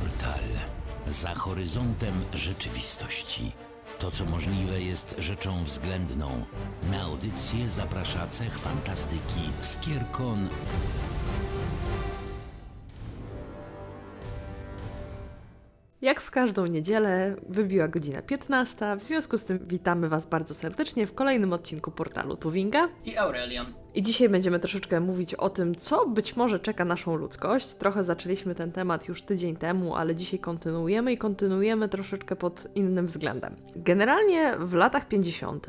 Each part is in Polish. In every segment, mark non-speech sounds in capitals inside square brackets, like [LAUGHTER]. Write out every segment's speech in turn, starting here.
Portal. Za horyzontem rzeczywistości. To, co możliwe, jest rzeczą względną. Na audycję zaprasza cech fantastyki Skierkon Jak w każdą niedzielę wybiła godzina 15, w związku z tym witamy Was bardzo serdecznie w kolejnym odcinku portalu Tuwinga. i Aurelion. I dzisiaj będziemy troszeczkę mówić o tym, co być może czeka naszą ludzkość. Trochę zaczęliśmy ten temat już tydzień temu, ale dzisiaj kontynuujemy i kontynuujemy troszeczkę pod innym względem. Generalnie w latach 50.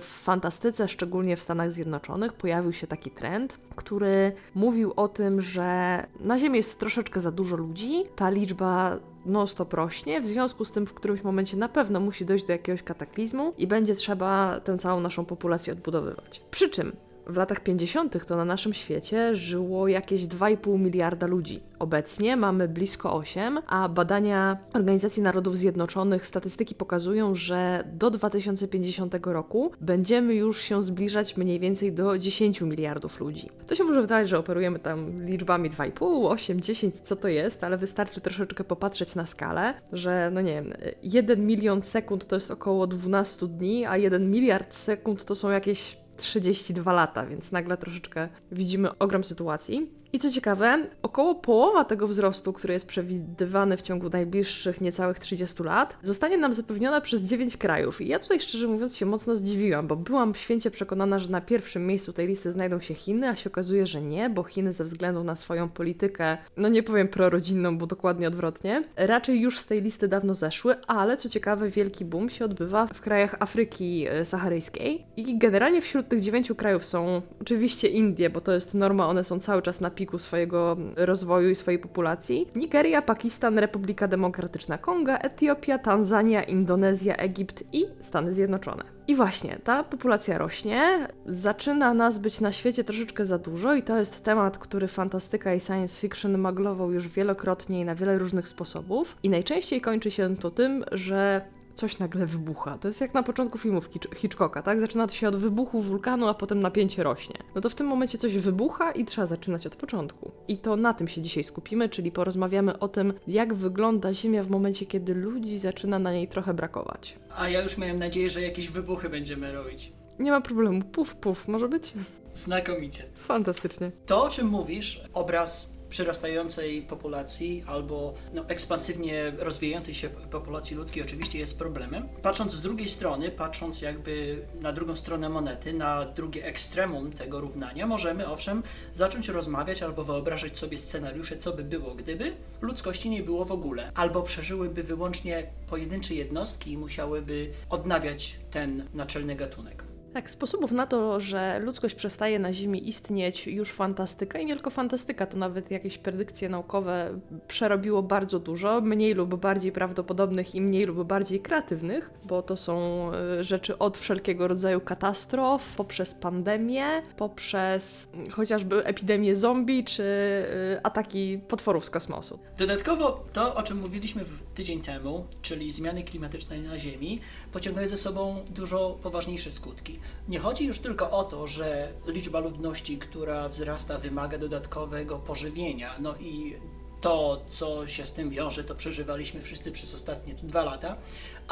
w fantastyce, szczególnie w Stanach Zjednoczonych, pojawił się taki trend, który mówił o tym, że na Ziemi jest troszeczkę za dużo ludzi, ta liczba non-stop rośnie, w związku z tym w którymś momencie na pewno musi dojść do jakiegoś kataklizmu i będzie trzeba tę całą naszą populację odbudowywać. Przy czym w latach 50. to na naszym świecie żyło jakieś 2,5 miliarda ludzi. Obecnie mamy blisko 8, a badania Organizacji Narodów Zjednoczonych, statystyki pokazują, że do 2050 roku będziemy już się zbliżać mniej więcej do 10 miliardów ludzi. To się może wydawać, że operujemy tam liczbami 2,5, 8, 10, co to jest, ale wystarczy troszeczkę popatrzeć na skalę, że no nie wiem, 1 milion sekund to jest około 12 dni, a 1 miliard sekund to są jakieś 32 lata, więc nagle troszeczkę widzimy ogrom sytuacji. I co ciekawe, około połowa tego wzrostu, który jest przewidywany w ciągu najbliższych niecałych 30 lat, zostanie nam zapewniona przez 9 krajów. I ja tutaj szczerze mówiąc się mocno zdziwiłam, bo byłam święcie przekonana, że na pierwszym miejscu tej listy znajdą się Chiny, a się okazuje, że nie, bo Chiny ze względu na swoją politykę, no nie powiem prorodzinną, bo dokładnie odwrotnie, raczej już z tej listy dawno zeszły, ale co ciekawe, wielki boom się odbywa w krajach Afryki e, Saharyjskiej. I generalnie wśród tych dziewięciu krajów są oczywiście Indie, bo to jest norma, one są cały czas na piku swojego rozwoju i swojej populacji. Nigeria, Pakistan, Republika Demokratyczna Konga, Etiopia, Tanzania, Indonezja, Egipt i Stany Zjednoczone. I właśnie, ta populacja rośnie, zaczyna nas być na świecie troszeczkę za dużo i to jest temat, który fantastyka i science fiction maglował już wielokrotnie i na wiele różnych sposobów. I najczęściej kończy się to tym, że coś nagle wybucha. To jest jak na początku filmów Hitch- Hitchcocka, tak? Zaczyna to się od wybuchu wulkanu, a potem napięcie rośnie. No to w tym momencie coś wybucha i trzeba zaczynać od początku. I to na tym się dzisiaj skupimy, czyli porozmawiamy o tym, jak wygląda Ziemia w momencie, kiedy ludzi zaczyna na niej trochę brakować. A ja już miałem nadzieję, że jakieś wybuchy będziemy robić. Nie ma problemu, puf, puf, może być? Znakomicie. Fantastycznie. To, o czym mówisz, obraz przyrastającej populacji albo no, ekspansywnie rozwijającej się populacji ludzkiej oczywiście jest problemem. Patrząc z drugiej strony, patrząc jakby na drugą stronę monety, na drugie ekstremum tego równania, możemy owszem zacząć rozmawiać albo wyobrażać sobie scenariusze, co by było, gdyby ludzkości nie było w ogóle, albo przeżyłyby wyłącznie pojedyncze jednostki i musiałyby odnawiać ten naczelny gatunek. Tak, sposobów na to, że ludzkość przestaje na Ziemi istnieć, już fantastyka i nie tylko fantastyka, to nawet jakieś predykcje naukowe przerobiło bardzo dużo, mniej lub bardziej prawdopodobnych i mniej lub bardziej kreatywnych, bo to są e, rzeczy od wszelkiego rodzaju katastrof, poprzez pandemię, poprzez mm, chociażby epidemię zombie czy e, ataki potworów z kosmosu. Dodatkowo to, o czym mówiliśmy tydzień temu, czyli zmiany klimatyczne na Ziemi, pociągają ze sobą dużo poważniejsze skutki. Nie chodzi już tylko o to, że liczba ludności, która wzrasta, wymaga dodatkowego pożywienia. No i to, co się z tym wiąże, to przeżywaliśmy wszyscy przez ostatnie dwa lata,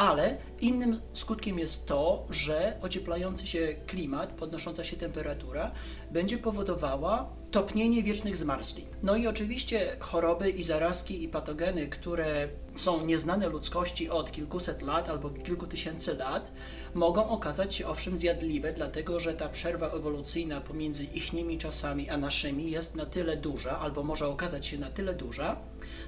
ale innym skutkiem jest to, że ocieplający się klimat, podnosząca się temperatura będzie powodowała topnienie wiecznych zmarzli. No i oczywiście choroby i zarazki i patogeny, które są nieznane ludzkości od kilkuset lat albo kilku tysięcy lat, mogą okazać się owszem zjadliwe, dlatego że ta przerwa ewolucyjna pomiędzy ichnymi czasami a naszymi jest na tyle duża, albo może okazać się na tyle duża,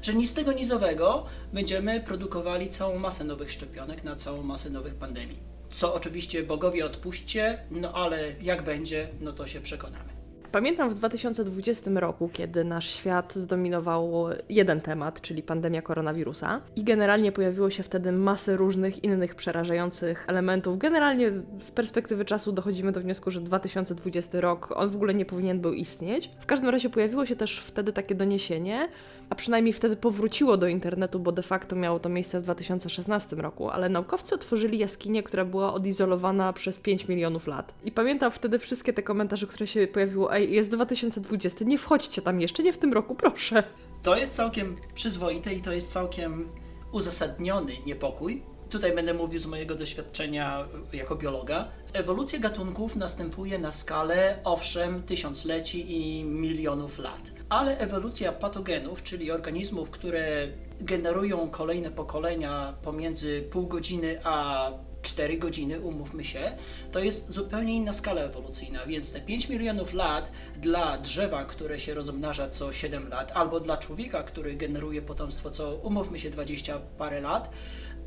że ni z tego ni z owego będziemy produkowali całą masę nowych szczepionek na całą masę nowych pandemii. Co oczywiście bogowie odpuśćcie, no ale jak będzie, no to się przekonamy. Pamiętam w 2020 roku, kiedy nasz świat zdominował jeden temat, czyli pandemia koronawirusa, i generalnie pojawiło się wtedy masę różnych innych przerażających elementów. Generalnie z perspektywy czasu dochodzimy do wniosku, że 2020 rok on w ogóle nie powinien był istnieć. W każdym razie pojawiło się też wtedy takie doniesienie, a przynajmniej wtedy powróciło do internetu, bo de facto miało to miejsce w 2016 roku, ale naukowcy otworzyli jaskinię, która była odizolowana przez 5 milionów lat. I pamiętam wtedy wszystkie te komentarze, które się pojawiło, jest 2020, nie wchodźcie tam jeszcze, nie w tym roku, proszę. To jest całkiem przyzwoite i to jest całkiem uzasadniony niepokój. Tutaj będę mówił z mojego doświadczenia jako biologa. Ewolucja gatunków następuje na skalę, owszem, tysiącleci i milionów lat, ale ewolucja patogenów, czyli organizmów, które generują kolejne pokolenia pomiędzy pół godziny a 4 godziny, umówmy się, to jest zupełnie inna skala ewolucyjna, więc te 5 milionów lat dla drzewa, które się rozmnaża co 7 lat, albo dla człowieka, który generuje potomstwo co, umówmy się, 20 parę lat,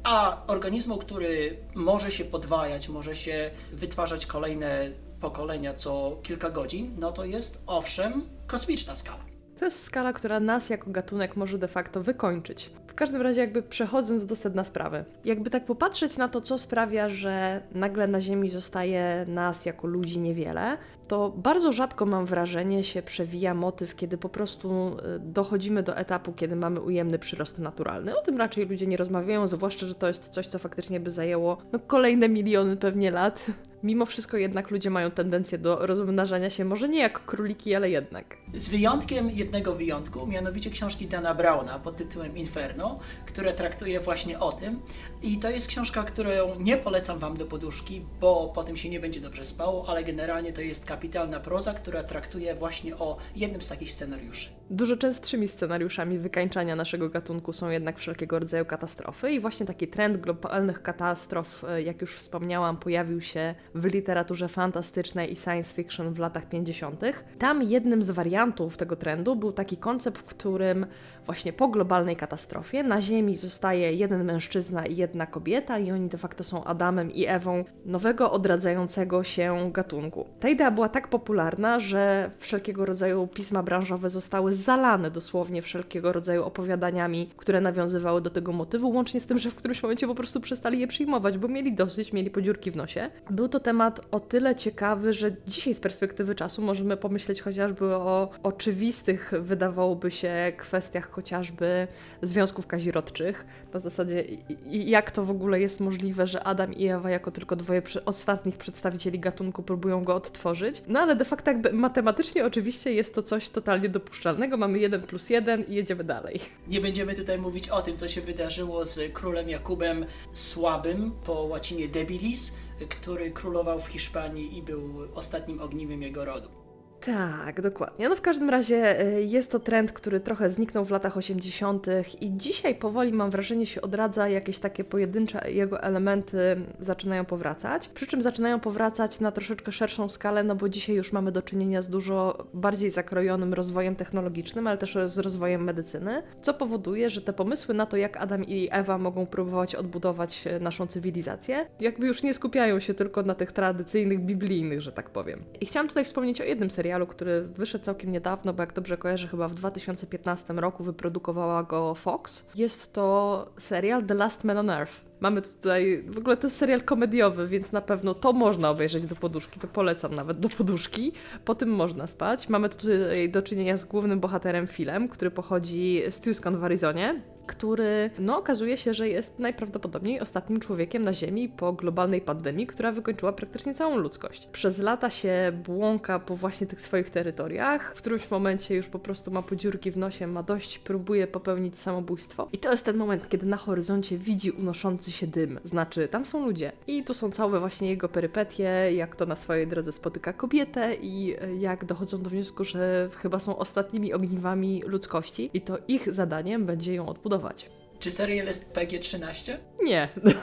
a organizmu, który może się podwajać, może się wytwarzać kolejne pokolenia co kilka godzin, no to jest owszem kosmiczna skala. To jest skala, która nas jako gatunek może de facto wykończyć. W każdym razie, jakby przechodząc do sedna sprawy, jakby tak popatrzeć na to, co sprawia, że nagle na Ziemi zostaje nas jako ludzi niewiele, to bardzo rzadko mam wrażenie się przewija motyw, kiedy po prostu y, dochodzimy do etapu, kiedy mamy ujemny przyrost naturalny. O tym raczej ludzie nie rozmawiają, zwłaszcza, że to jest coś, co faktycznie by zajęło no, kolejne miliony pewnie lat. Mimo wszystko jednak ludzie mają tendencję do rozmnażania się, może nie jak króliki, ale jednak. Z wyjątkiem jednego wyjątku, mianowicie książki Dana Browna pod tytułem Inferno, które traktuje właśnie o tym. I to jest książka, którą nie polecam Wam do poduszki, bo potem się nie będzie dobrze spało, ale generalnie to jest kapitalna proza, która traktuje właśnie o jednym z takich scenariuszy. Dużo częstszymi scenariuszami wykańczania naszego gatunku są jednak wszelkiego rodzaju katastrofy i właśnie taki trend globalnych katastrof, e, jak już wspomniałam, pojawił się w literaturze fantastycznej i science fiction w latach 50. Tam jednym z wariantów tego trendu był taki koncept, w którym właśnie po globalnej katastrofie na Ziemi zostaje jeden mężczyzna i jedna kobieta i oni de facto są Adamem i Ewą nowego odradzającego się gatunku. Ta idea była tak popularna, że wszelkiego rodzaju pisma branżowe zostały zalane dosłownie wszelkiego rodzaju opowiadaniami, które nawiązywały do tego motywu, łącznie z tym, że w którymś momencie po prostu przestali je przyjmować, bo mieli dosyć, mieli podziurki w nosie. Był to temat o tyle ciekawy, że dzisiaj z perspektywy czasu możemy pomyśleć chociażby o oczywistych, wydawałoby się, kwestiach chociażby związków kazirodczych. Na zasadzie, jak to w ogóle jest możliwe, że Adam i Ewa, jako tylko dwoje ostatnich przedstawicieli gatunku, próbują go odtworzyć. No ale de facto, jakby matematycznie, oczywiście jest to coś totalnie dopuszczalnego. Mamy jeden plus jeden i jedziemy dalej. Nie będziemy tutaj mówić o tym, co się wydarzyło z królem Jakubem Słabym, po łacinie debilis, który królował w Hiszpanii i był ostatnim ogniwem jego rodu. Tak, dokładnie. No w każdym razie y, jest to trend, który trochę zniknął w latach 80. i dzisiaj powoli mam wrażenie się odradza, jakieś takie pojedyncze jego elementy zaczynają powracać. Przy czym zaczynają powracać na troszeczkę szerszą skalę, no bo dzisiaj już mamy do czynienia z dużo bardziej zakrojonym rozwojem technologicznym, ale też z rozwojem medycyny, co powoduje, że te pomysły na to, jak Adam i Ewa mogą próbować odbudować e, naszą cywilizację, jakby już nie skupiają się tylko na tych tradycyjnych, biblijnych, że tak powiem. I chciałam tutaj wspomnieć o jednym serialu, który wyszedł całkiem niedawno, bo jak dobrze kojarzę, chyba w 2015 roku wyprodukowała go Fox. Jest to serial The Last Man on Earth. Mamy tutaj, w ogóle to jest serial komediowy, więc na pewno to można obejrzeć do poduszki, to polecam nawet do poduszki. Po tym można spać. Mamy tutaj do czynienia z głównym bohaterem Philem, który pochodzi z Tucson w Arizonie, który no okazuje się, że jest najprawdopodobniej ostatnim człowiekiem na Ziemi po globalnej pandemii, która wykończyła praktycznie całą ludzkość. Przez lata się błąka po właśnie tych swoich terytoriach, w którymś momencie już po prostu ma podziurki w nosie, ma dość, próbuje popełnić samobójstwo. I to jest ten moment, kiedy na horyzoncie widzi unoszący się dym, znaczy tam są ludzie. I tu są całe właśnie jego perypetie, jak to na swojej drodze spotyka kobietę i e, jak dochodzą do wniosku, że chyba są ostatnimi ogniwami ludzkości i to ich zadaniem będzie ją odbudować. Czy serial jest PG-13? Nie. [LAUGHS]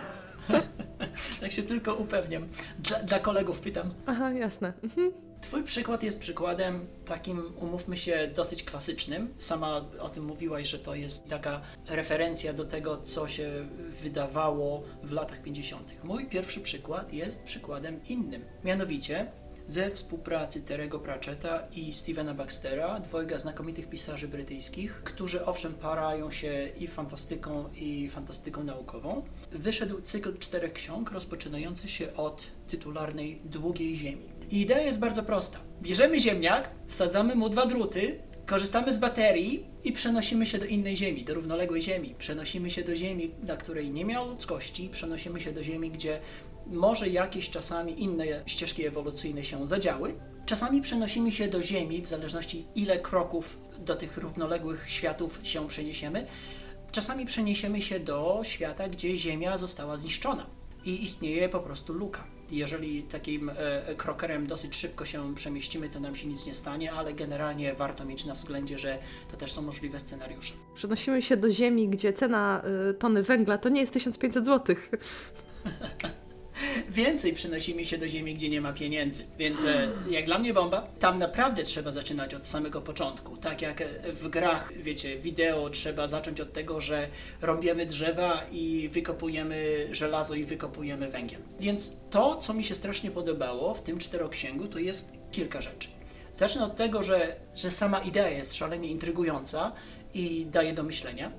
Tak się tylko upewniam. Dla, dla kolegów pytam. Aha, jasne. Mhm. Twój przykład jest przykładem takim, umówmy się, dosyć klasycznym. Sama o tym mówiłaś, że to jest taka referencja do tego, co się wydawało w latach 50. Mój pierwszy przykład jest przykładem innym. Mianowicie ze współpracy Terego Pratchetta i Stevena Baxtera, dwojga znakomitych pisarzy brytyjskich, którzy owszem parają się i fantastyką, i fantastyką naukową, wyszedł cykl czterech ksiąg rozpoczynający się od tytularnej Długiej Ziemi. I idea jest bardzo prosta. Bierzemy ziemniak, wsadzamy mu dwa druty, korzystamy z baterii i przenosimy się do innej ziemi, do równoległej ziemi. Przenosimy się do ziemi, na której nie miał ludzkości, przenosimy się do ziemi, gdzie może jakieś czasami inne ścieżki ewolucyjne się zadziały Czasami przenosimy się do Ziemi, w zależności ile kroków do tych równoległych światów się przeniesiemy. Czasami przeniesiemy się do świata, gdzie Ziemia została zniszczona i istnieje po prostu luka. Jeżeli takim e, krokerem dosyć szybko się przemieścimy, to nam się nic nie stanie, ale generalnie warto mieć na względzie, że to też są możliwe scenariusze. Przenosimy się do Ziemi, gdzie cena y, tony węgla to nie jest 1500 zł. [LAUGHS] Więcej przenosimy się do Ziemi, gdzie nie ma pieniędzy. Więc e, jak dla mnie bomba, tam naprawdę trzeba zaczynać od samego początku. Tak jak w grach, wiecie, wideo trzeba zacząć od tego, że rąbiemy drzewa i wykopujemy żelazo i wykopujemy węgiel. Więc to, co mi się strasznie podobało w tym czteroksięgu, to jest kilka rzeczy. Zacznę od tego, że, że sama idea jest szalenie intrygująca i daje do myślenia.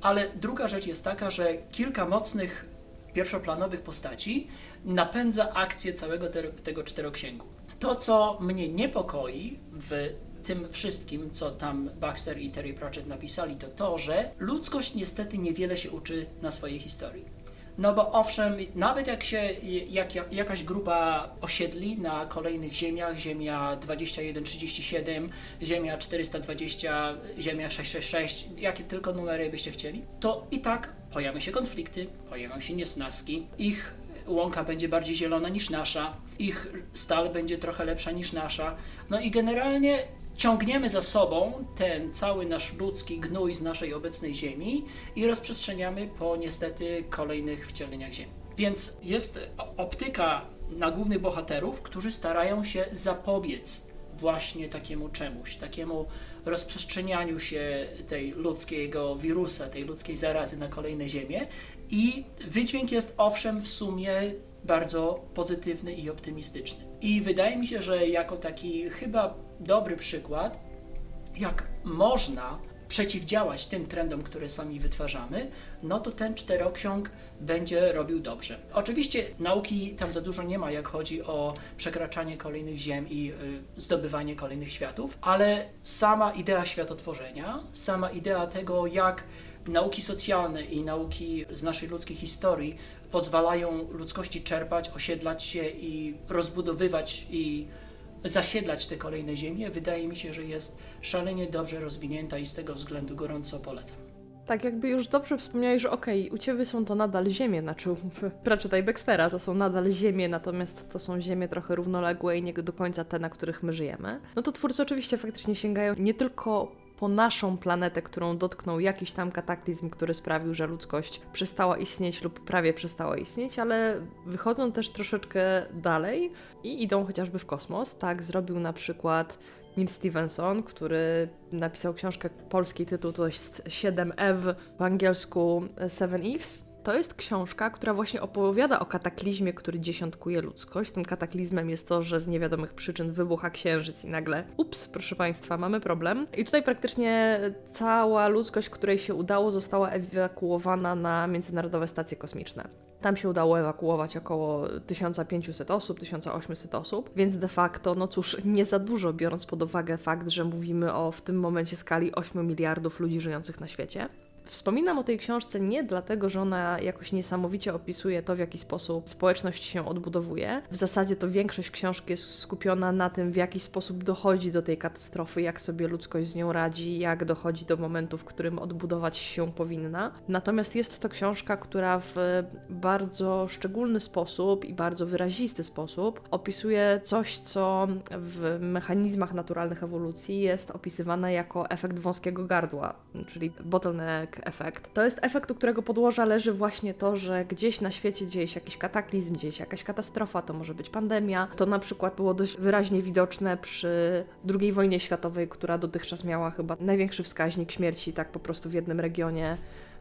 Ale druga rzecz jest taka, że kilka mocnych pierwszoplanowych postaci napędza akcję całego te, tego czteroksięgu. To, co mnie niepokoi w tym wszystkim, co tam Baxter i Terry Pratchett napisali, to to, że ludzkość niestety niewiele się uczy na swojej historii. No bo owszem, nawet jak się jak, jak, jakaś grupa osiedli na kolejnych ziemiach, ziemia 2137, ziemia 420, ziemia 666, jakie tylko numery byście chcieli, to i tak pojawią się konflikty, pojawią się niesnaski, ich łąka będzie bardziej zielona niż nasza, ich stal będzie trochę lepsza niż nasza. No i generalnie ciągniemy za sobą ten cały nasz ludzki gnój z naszej obecnej Ziemi i rozprzestrzeniamy po niestety kolejnych wcieleniach Ziemi. Więc jest optyka na głównych bohaterów, którzy starają się zapobiec właśnie takiemu czemuś, takiemu rozprzestrzenianiu się tej ludzkiego wirusa, tej ludzkiej zarazy na kolejne ziemię i wydźwięk jest owszem w sumie bardzo pozytywny i optymistyczny. I wydaje mi się, że jako taki chyba dobry przykład, jak można przeciwdziałać tym trendom, które sami wytwarzamy, no to ten czteroksiąg będzie robił dobrze. Oczywiście nauki tam za dużo nie ma, jak chodzi o przekraczanie kolejnych ziem i y, zdobywanie kolejnych światów, ale sama idea światotworzenia, sama idea tego, jak nauki socjalne i nauki z naszej ludzkiej historii pozwalają ludzkości czerpać, osiedlać się i rozbudowywać i zasiedlać te kolejne ziemie, wydaje mi się, że jest szalenie dobrze rozwinięta i z tego względu gorąco polecam. Tak jakby już dobrze wspomniałeś, że okej, u Ciebie są to nadal ziemie, znaczy [LAUGHS] i Baxtera to są nadal ziemie, natomiast to są ziemie trochę równoległe i nie do końca te, na których my żyjemy. No to twórcy oczywiście faktycznie sięgają nie tylko po naszą planetę, którą dotknął jakiś tam kataklizm, który sprawił, że ludzkość przestała istnieć lub prawie przestała istnieć, ale wychodzą też troszeczkę dalej i idą chociażby w kosmos. Tak zrobił na przykład Neil Stevenson, który napisał książkę, polski tytuł to jest 7 Ew, w angielsku Seven Eves. To jest książka, która właśnie opowiada o kataklizmie, który dziesiątkuje ludzkość. Tym kataklizmem jest to, że z niewiadomych przyczyn wybucha księżyc i nagle, ups, proszę Państwa, mamy problem. I tutaj praktycznie cała ludzkość, której się udało, została ewakuowana na międzynarodowe stacje kosmiczne. Tam się udało ewakuować około 1500 osób, 1800 osób, więc de facto, no cóż, nie za dużo, biorąc pod uwagę fakt, że mówimy o w tym momencie skali 8 miliardów ludzi żyjących na świecie. Wspominam o tej książce nie dlatego, że ona jakoś niesamowicie opisuje to, w jaki sposób społeczność się odbudowuje. W zasadzie to większość książki jest skupiona na tym, w jaki sposób dochodzi do tej katastrofy, jak sobie ludzkość z nią radzi, jak dochodzi do momentu, w którym odbudować się powinna. Natomiast jest to książka, która w bardzo szczególny sposób i bardzo wyrazisty sposób opisuje coś, co w mechanizmach naturalnych ewolucji jest opisywane jako efekt wąskiego gardła, czyli bottleneck efekt. To jest efekt, u którego podłoża leży właśnie to, że gdzieś na świecie dzieje się jakiś kataklizm, dzieje się jakaś katastrofa, to może być pandemia. To na przykład było dość wyraźnie widoczne przy II wojnie światowej, która dotychczas miała chyba największy wskaźnik śmierci tak po prostu w jednym regionie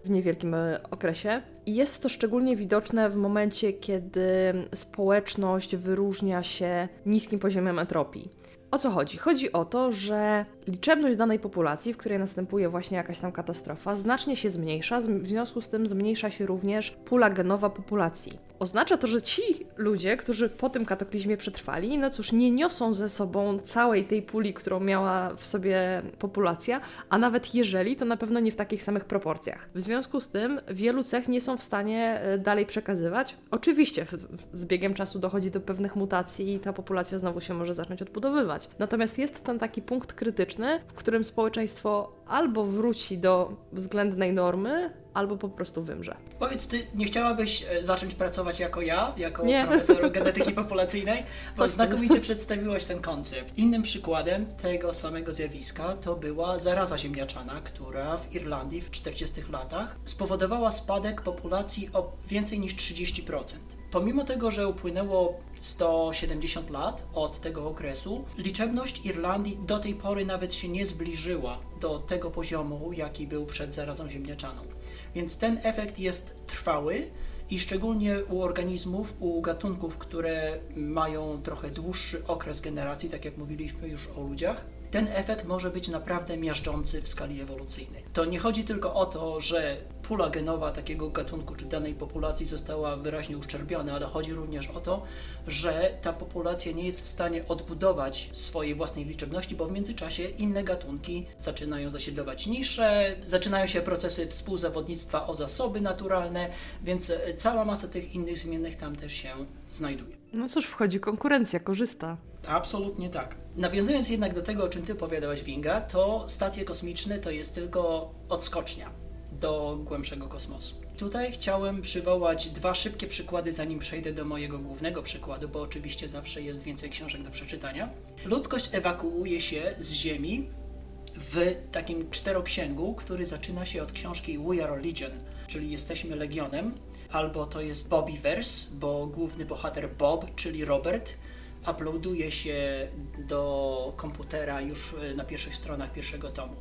w niewielkim e, okresie. I jest to szczególnie widoczne w momencie, kiedy społeczność wyróżnia się niskim poziomem entropii. O co chodzi? Chodzi o to, że liczebność danej populacji, w której następuje właśnie jakaś tam katastrofa, znacznie się zmniejsza, w związku z tym zmniejsza się również pula genowa populacji. Oznacza to, że ci ludzie, którzy po tym kataklizmie przetrwali, no cóż, nie niosą ze sobą całej tej puli, którą miała w sobie populacja, a nawet jeżeli, to na pewno nie w takich samych proporcjach. W związku z tym wielu cech nie są w stanie e, dalej przekazywać. Oczywiście z biegiem czasu dochodzi do pewnych mutacji i ta populacja znowu się może zacząć odbudowywać. Natomiast jest ten taki punkt krytyczny, w którym społeczeństwo albo wróci do względnej normy, albo po prostu wymrze. Powiedz, ty nie chciałabyś e, zacząć pracować jako ja, jako Nie. profesor [LAUGHS] genetyki populacyjnej? Bo znakomicie [LAUGHS] przedstawiłaś ten koncept. Innym przykładem tego samego zjawiska to była zaraza ziemniaczana, która w Irlandii w 40 latach spowodowała spadek populacji o więcej niż 30%. Pomimo tego, że upłynęło 170 lat od tego okresu, liczebność Irlandii do tej pory nawet się nie zbliżyła do tego poziomu, jaki był przed zarazą ziemniaczaną. Więc ten efekt jest trwały i szczególnie u organizmów, u gatunków, które mają trochę dłuższy okres generacji, tak jak mówiliśmy już o ludziach, ten efekt może być naprawdę miażdżący w skali ewolucyjnej. To nie chodzi tylko o to, że pula genowa takiego gatunku czy danej populacji została wyraźnie uszczerbiona, ale chodzi również o to, że ta populacja nie jest w stanie odbudować swojej własnej liczebności, bo w międzyczasie inne gatunki zaczynają zasiedlować nisze, zaczynają się procesy współzawodnictwa o zasoby naturalne, więc cała masa tych innych zmiennych tam też się znajduje. No cóż, wchodzi konkurencja, korzysta. Absolutnie tak. Nawiązując jednak do tego, o czym Ty opowiadałaś, Winga, to stacje kosmiczne to jest tylko odskocznia do głębszego kosmosu. Tutaj chciałem przywołać dwa szybkie przykłady, zanim przejdę do mojego głównego przykładu, bo oczywiście zawsze jest więcej książek do przeczytania. Ludzkość ewakuuje się z Ziemi w takim czteroksięgu, który zaczyna się od książki We Are Legion, czyli Jesteśmy Legionem, albo to jest Bobbyverse, bo główny bohater Bob, czyli Robert, uploaduje się do komputera już na pierwszych stronach pierwszego tomu.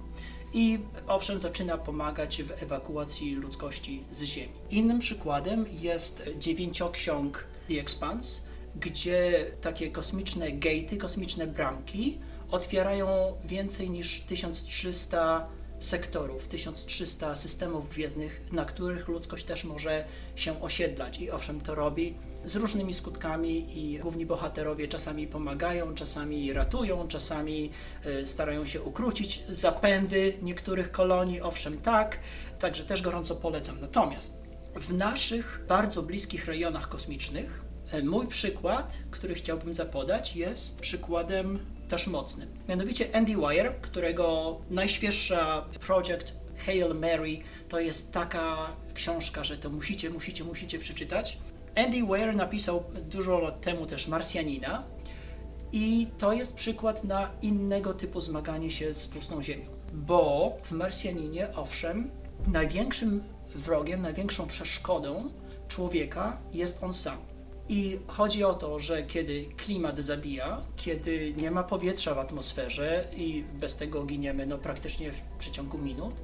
I owszem, zaczyna pomagać w ewakuacji ludzkości z Ziemi. Innym przykładem jest dziewięcioksiąg The Expanse, gdzie takie kosmiczne gatey, kosmiczne bramki otwierają więcej niż 1300 sektorów, 1300 systemów gwiezdnych, na których ludzkość też może się osiedlać. I owszem, to robi z różnymi skutkami i główni bohaterowie czasami pomagają, czasami ratują, czasami y, starają się ukrócić zapędy niektórych kolonii, owszem tak, także też gorąco polecam. Natomiast w naszych bardzo bliskich rejonach kosmicznych e, mój przykład, który chciałbym zapodać, jest przykładem też mocnym. Mianowicie Andy Wire, którego najświeższa projekt Hail Mary to jest taka książka, że to musicie, musicie, musicie przeczytać. Andy Weir napisał dużo lat temu też Marsjanina i to jest przykład na innego typu zmaganie się z pustą ziemią. Bo w Marsjaninie, owszem, największym wrogiem, największą przeszkodą człowieka jest on sam. I chodzi o to, że kiedy klimat zabija, kiedy nie ma powietrza w atmosferze i bez tego giniemy no, praktycznie w przeciągu minut,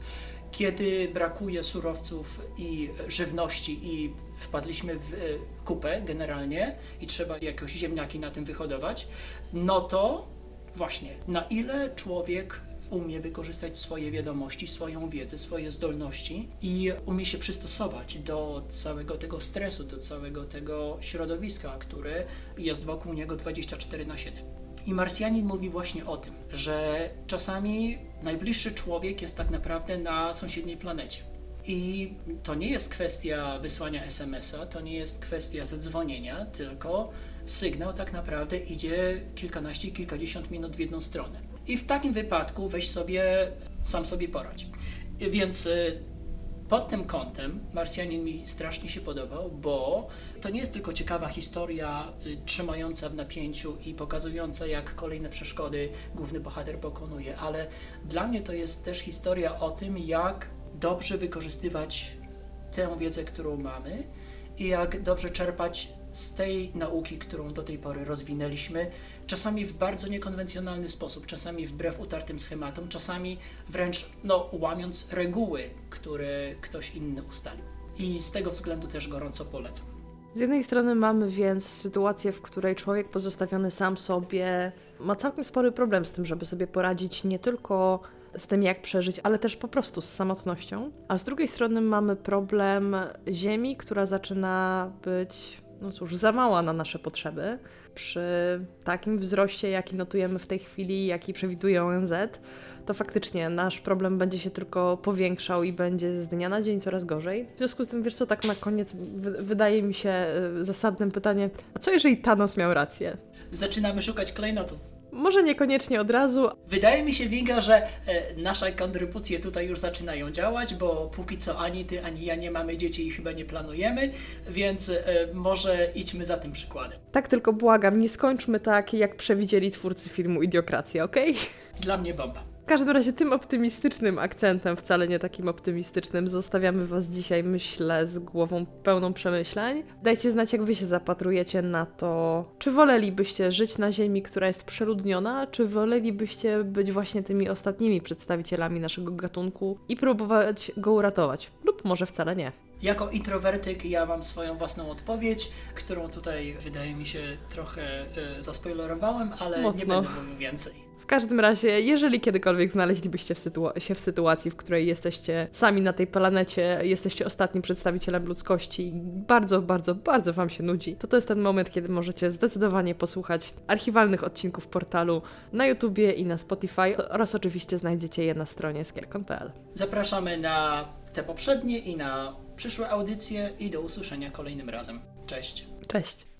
kiedy brakuje surowców i żywności i wpadliśmy w e, kupę generalnie i trzeba jakoś ziemniaki na tym wyhodować, no to właśnie na ile człowiek umie wykorzystać swoje wiadomości, swoją wiedzę, swoje zdolności i umie się przystosować do całego tego stresu, do całego tego środowiska, które jest wokół niego 24 na 7. I Marsjanin mówi właśnie o tym, że czasami najbliższy człowiek jest tak naprawdę na sąsiedniej planecie. I to nie jest kwestia wysłania SMS-a, to nie jest kwestia zadzwonienia, tylko sygnał tak naprawdę idzie kilkanaście, kilkadziesiąt minut w jedną stronę. I w takim wypadku weź sobie, sam sobie poradź. Więc y, pod tym kątem Marsjanin mi strasznie się podobał, bo to nie jest tylko ciekawa historia y, trzymająca w napięciu i pokazująca, jak kolejne przeszkody główny bohater pokonuje, ale dla mnie to jest też historia o tym, jak dobrze wykorzystywać tę wiedzę, którą mamy i jak dobrze czerpać z tej nauki, którą do tej pory rozwinęliśmy, czasami w bardzo niekonwencjonalny sposób, czasami wbrew utartym schematom, czasami wręcz no, łamiąc reguły, które ktoś inny ustalił. I z tego względu też gorąco polecam. Z jednej strony mamy więc sytuację, w której człowiek pozostawiony sam sobie ma całkiem spory problem z tym, żeby sobie poradzić nie tylko z tym, jak przeżyć, ale też po prostu z samotnością. A z drugiej strony mamy problem Ziemi, która zaczyna być, no cóż, za mała na nasze potrzeby. Przy takim wzroście, jaki notujemy w tej chwili, jaki przewiduje ONZ, to faktycznie nasz problem będzie się tylko powiększał i będzie z dnia na dzień coraz gorzej. W związku z tym, wiesz co, tak na koniec wydaje mi się y, zasadnym pytanie, a co jeżeli Thanos miał rację? Zaczynamy szukać klejnotów. Może niekoniecznie od razu, Wydaje mi się, Winga, że e, nasze kontrybucje tutaj już zaczynają działać, bo póki co ani ty, ani ja nie mamy dzieci i chyba nie planujemy, więc e, może idźmy za tym przykładem. tak tylko błagam, nie skończmy tak, jak przewidzieli twórcy filmu Idiokracja, okej? Dla mnie bomba. W każdym razie tym optymistycznym akcentem, wcale nie takim optymistycznym, zostawiamy Was dzisiaj, myślę, z głową pełną przemyśleń. Dajcie znać, jak Wy się zapatrujecie na to, czy wolelibyście żyć na Ziemi, która jest przeludniona, czy wolelibyście być właśnie tymi ostatnimi przedstawicielami naszego gatunku i próbować go uratować, lub może wcale nie. Jako introwertyk ja mam swoją własną odpowiedź, którą tutaj wydaje mi się trochę e, zaspoilerowałem, ale Mocno. nie będę mówił więcej. W każdym razie, jeżeli kiedykolwiek znaleźlibyście w się w sytuacji, w której jesteście sami na tej planecie, jesteście ostatnim przedstawicielem ludzkości i bardzo, bardzo, bardzo Wam się nudzi, to to jest ten moment, kiedy możecie zdecydowanie posłuchać archiwalnych odcinków portalu na YouTubie i na Spotify oraz oczywiście znajdziecie je na stronie skierkon.pl. Zapraszamy na te poprzednie i na przyszłe audycje i do usłyszenia kolejnym razem. Cześć! Cześć!